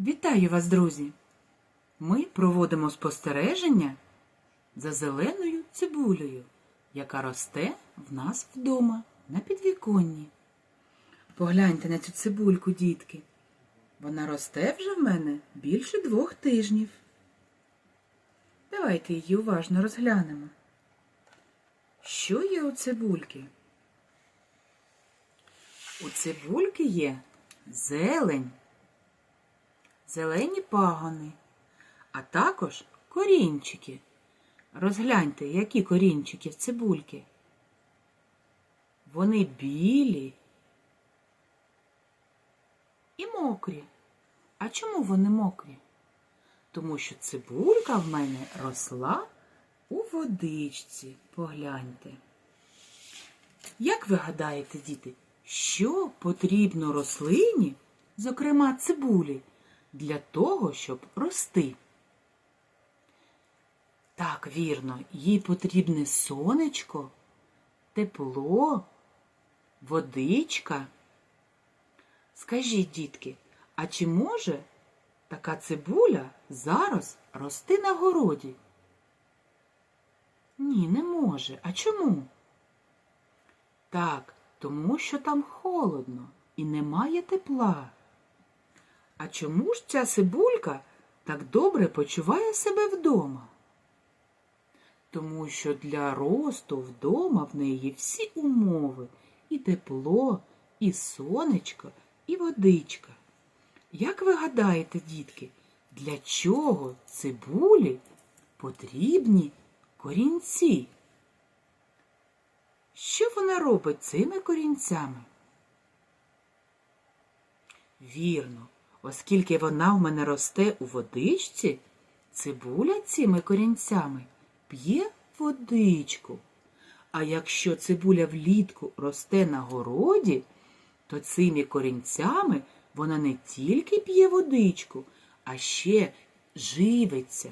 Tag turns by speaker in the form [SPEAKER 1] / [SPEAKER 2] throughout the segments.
[SPEAKER 1] Вітаю вас, друзі! Ми проводимо спостереження за зеленою цибулею, яка росте в нас вдома на підвіконні. Погляньте на цю цибульку, дітки. Вона росте вже в мене більше двох тижнів. Давайте її уважно розглянемо. Що є у цибульки? У цибульки є зелень, зелені пагони, а також корінчики. Розгляньте, які корінчики в цибульки. Вони білі і мокрі. А чому вони мокрі? Тому що цибулька в мене росла у водичці. Погляньте. Як ви гадаєте, діти, що потрібно рослині, зокрема цибулі, для того, щоб рости? Так, вірно, їй потрібне сонечко, тепло, водичка. Скажіть, дітки, а чи може така цибуля зараз рости на городі? Ні, не може. А чому? Так, тому що там холодно і немає тепла. А чому ж ця цибулька так добре почуває себе вдома? Тому що для росту вдома в неї всі умови і тепло, і сонечко, і водичка. Як ви гадаєте, дітки, для чого цибулі потрібні корінці? Що вона робить цими корінцями? Вірно, оскільки вона в мене росте у водичці, цибуля цими корінцями п'є водичку. А якщо цибуля влітку росте на городі, то цими корінцями вона не тільки п'є водичку, а ще живиться,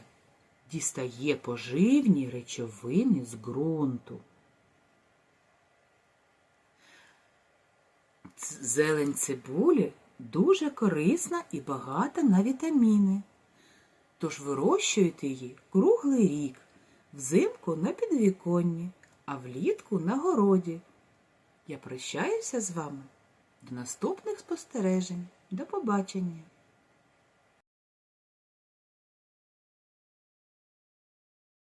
[SPEAKER 1] дістає поживні речовини з ґрунту. Зелень цибулі дуже корисна і багата на вітаміни. Тож вирощуйте її круглий рік, взимку на підвіконні, а влітку на городі. Я прощаюся з вами. До наступних спостережень. До побачення!